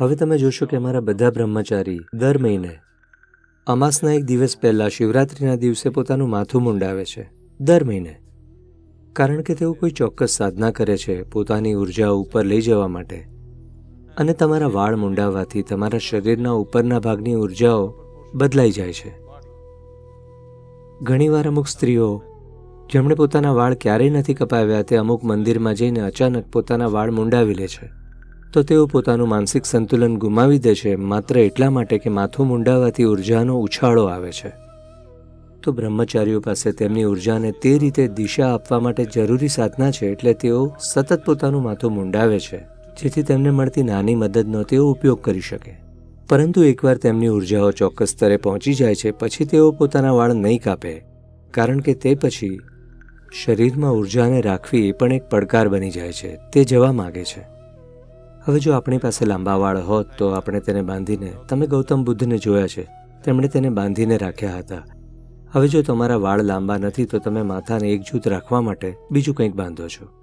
હવે તમે જોશો કે અમારા બધા બ્રહ્મચારી દર મહિને અમાસના એક દિવસ પહેલાં શિવરાત્રિના દિવસે પોતાનું માથું મુંડાવે છે, દર મહિને. કારણ કે તેઓ કોઈ ચોક્કસ સાધના કરે છે પોતાની ઊર્જા ઉપર લઈ જવા માટે. અને તમારા વાળ મુંડાવવાથી તમારા શરીરના ઉપરના ભાગની ઉર્જાઓ બદલાઈ જાય છે. ઘણીવાર અમુક સ્ત્રીઓ, જેમણે પોતાના વાળ ક્યારેય નથી કપાવ્યા, તે અમુક મંદિરમાં જઈને અચાનક પોતાના વાળ મુંડાવી લે છે. તો તેઓ પોતાનું માનસિક સંતુલન ગુમાવી દે છે, માત્ર એટલા માટે કે માથું મૂંડાવાથી ઉર્જાનો ઉછાળો આવે છે. તો બ્રહ્મચારીઓ પાસે તેમની ઉર્જાને તે રીતે દિશા આપવા માટે જરૂરી સાધના છે, એટલે તેઓ સતત પોતાનું માથું મુંડાવે છે, જેથી તેમને મળતી નાની મદદનો તેઓ ઉપયોગ કરી શકે. પરંતુ એકવાર તેમની ઉર્જાઓ ચોક્કસ સ્તરે પહોંચી જાય છે, પછી તેઓ પોતાના વાળ નહીં કાપે, કારણ કે તે પછી શરીરમાં ઉર્જાને રાખવી એ પણ એક પડકાર બની જાય છે, તે જવા માગે છે. હવે જો આપણી પાસે લાંબા વાળ હોત તો આપણે તેને બાંધીને, તમે ગૌતમ બુદ્ધને જોયા છે, તેમણે તેને બાંધીને રાખ્યા હતા. હવે જો તમારા વાળ લાંબા નથી તો તમે માથાને એકજૂથ રાખવા માટે બીજું કંઈક બાંધો છો.